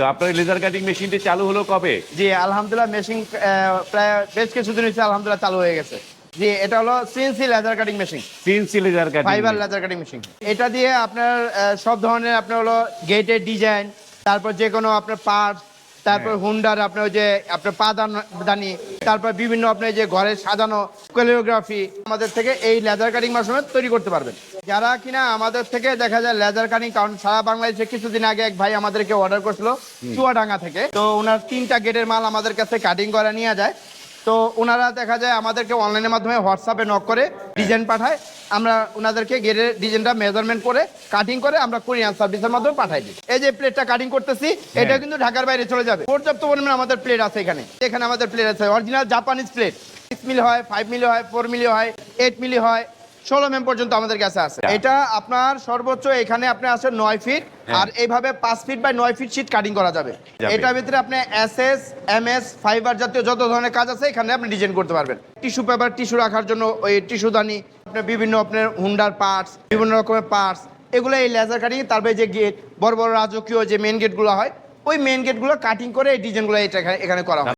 তো আপনার laser cutting মেশিনটি চালু হলো কবে? জি আলহামদুলিল্লাহ মেশিন প্রায় বেশ কিছুদিন হচ্ছে আলহামদুলিল্লাহ চালু হয়ে গেছে। জি এটা হলো CNC laser cutting machine CNC laser cutting fiber laser cutting machine এটা দিয়ে আপনার সব ধরনের আপনার হলো গেটের ডিজাইন তারপর যে কোনো আপনার পার্ট তারপর হুন্ডার আপনার ওই যে আপনার পাদান দানি তারপর বিভিন্ন আপনার যে ঘরে সাজানো কোরিওগ্রাফি আমাদের থেকে এই লেজার কাটিং মাধ্যমে তৈরি করতে পারবেন। যারা কিনা আমাদের থেকে দেখা যায় লেজার কাটিং কারণ সারা বাংলাদেশে কিছুদিন আগে এক ভাই আমাদেরকে অর্ডার করছিল চুয়াডাঙ্গা থেকে। তো ওনার তিনটা গেটের মাল আমাদের কাছে কাটিং করা নিয়ে যায়। তো ওনারা দেখা যায় আমাদেরকে অনলাইনের মাধ্যমে হোয়াটসঅ্যাপে নক করে ডিজাইন পাঠায়। আমরা ওনাদেরকে গেটের ডিজাইনটা মেজারমেন্ট করে কাটিং করে আমরা কুরিয়ার সার্ভিসের মাধ্যমে পাঠাই দিই। এই যে প্লেটটা কাটিং করতেছি এটা কিন্তু ঢাকার বাইরে চলে যাবে। পর্যাপ্ত পরিমাণে আমাদের প্লেট আছে এখানে। এখানে আমাদের প্লেট আছে। Original Japanese plate six milli হয় ফাইভ মিলি হয় ফোর মিলি হয় এইট মিলি হয়। ষোলো মেম পর্যন্ত আমাদের কাছে আছে। এটা আপনার সর্বোচ্চ এখানে আপনি আছে নয় ফিট আর এইভাবে পাঁচ ফিট বাই নয় ফিট শীট কাটিং করা যাবে। এটার ভিতরে আপনি S S M S fiber জাতীয় যত ধরনের কাজ আছে এখানে আপনি ডিজাইন করতে পারবেন। টিস্যু পেপার টিস্যু রাখার জন্য ওই টিস্যু দানি আপনার বিভিন্ন আপনার হুন্ডার পার্টস বিভিন্ন রকমের পার্টস এগুলো এই লেজার কাটিং তারপরে যে গেট বড় বড় রাজকীয় যে মেন গেটগুলো হয় ওই মেন গেটগুলো কাটিং করে এই ডিজাইনগুলো এটা এখানে- এখানে করা হয়।